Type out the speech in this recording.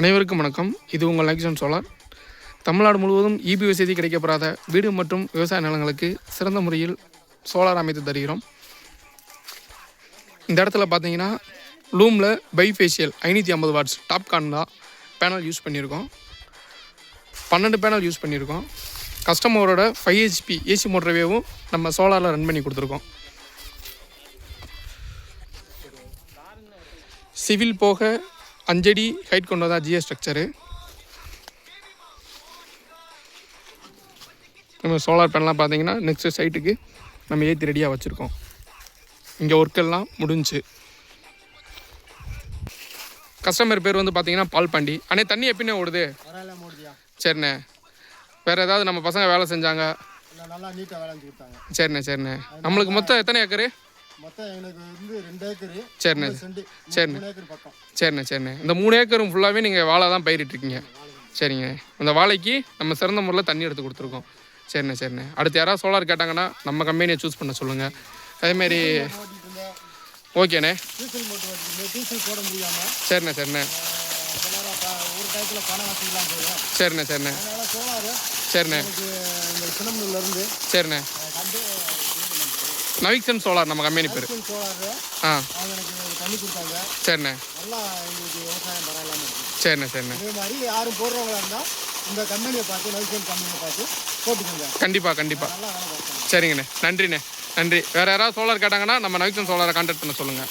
அனைவருக்கும் வணக்கம். இது உங்கள் லக்ஷன் சோலார் தமிழ்நாடு முழுவதும் இபி வசதி கிடைக்கப்படாத வீடு மற்றும் விவசாய நிலங்களுக்கு சிறந்த முறையில் சோலார் அமைத்து தருகிறோம். இந்த இடத்துல பார்த்தீங்கன்னா லூமில் பைஃபேஷியல் ஐநூற்றி ஐம்பது வாட்ஸ் டாப் தான் பேனல் யூஸ் பண்ணியிருக்கோம். பன்னெண்டு பேனல் யூஸ் பண்ணியிருக்கோம். கஸ்டமரோட ஃபைவ் ஹெச்பி ஏசி மோட்டர்வேவும் நம்ம சோலாரில் ரன் பண்ணி கொடுத்துருக்கோம். சிவில் போக அஞ்சடி ஹைட் கொண்டதா ஜிஎஸ் ஸ்ட்ரக்சரு நம்ம சோலார் பேனலாம் பார்த்தீங்கன்னா நெக்ஸ்ட் சைட்டுக்கு நம்ம ஏற்றி ரெடியாக வச்சுருக்கோம். இங்கே ஒர்க்கெல்லாம் முடிஞ்சுச்சு கஸ்டமர் பேர் வந்து பார்த்தீங்கன்னா பால் பாண்டி. அண்ணே தண்ணி எப்படிண்ணே ஓடுது? சரிண்ணே. வேறு ஏதாவது நம்ம பசங்க வேலை செஞ்சாங்க? சரிண்ணே சரிண்ணே. நம்மளுக்கு மொத்தம் எத்தனை ஏக்கரு? மொத்தம் எனக்கு வந்து ரெண்டு ஏக்கரு சரிண்ணே. சரிண்ணே. மூணு ஏக்கர் பக்கம். சரிண்ணே சரிண்ணே. இந்த மூணு ஏக்கரும் ஃபுல்லாகவே நீங்கள் வாழை தான் பயிரிட்டுருக்கீங்க சரிங்க. அந்த வாழைக்கு நம்ம சிறந்த முறையில் தண்ணி எடுத்து கொடுத்துருக்கோம். சரிண்ணே சரிண்ணே. அடுத்து யாராவது சோலார் கேட்டாங்கன்னா நம்ம கம்பெனியை சூஸ் பண்ண சொல்லுங்கள் அதேமாரி ஓகேண்ணே. சரிண்ணே சரிண்ணே. சரிண்ணே சரிண்ணே. சரிண்ணே. சரிண்ணே. நவிக்சன் சோலார் நம்ம கம்பெனி பேர். சோலாரு ஆ. சரிண்ணே. சரிண்ணே சரிண்ணே. இதே மாதிரி யாரும் போடுறவங்களா இருந்தால் இந்த கம்பெனியை பார்த்து நவிசன் கம்பெனியை பார்த்து போட்டுக்கோங்க. கண்டிப்பாக கண்டிப்பாக சரிங்கண்ணே. நன்றிண்ணே. நன்றி. வேறு யாராவது சோலார் கேட்டாங்கன்னா நம்ம நவிக்சன் சோலாரை கான்டாக்ட் பண்ண சொல்லுங்கள்